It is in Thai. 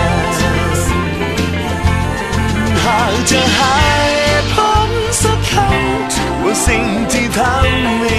ามากจะหายพ้นสักครั้งว่าสิ่งที่ทำ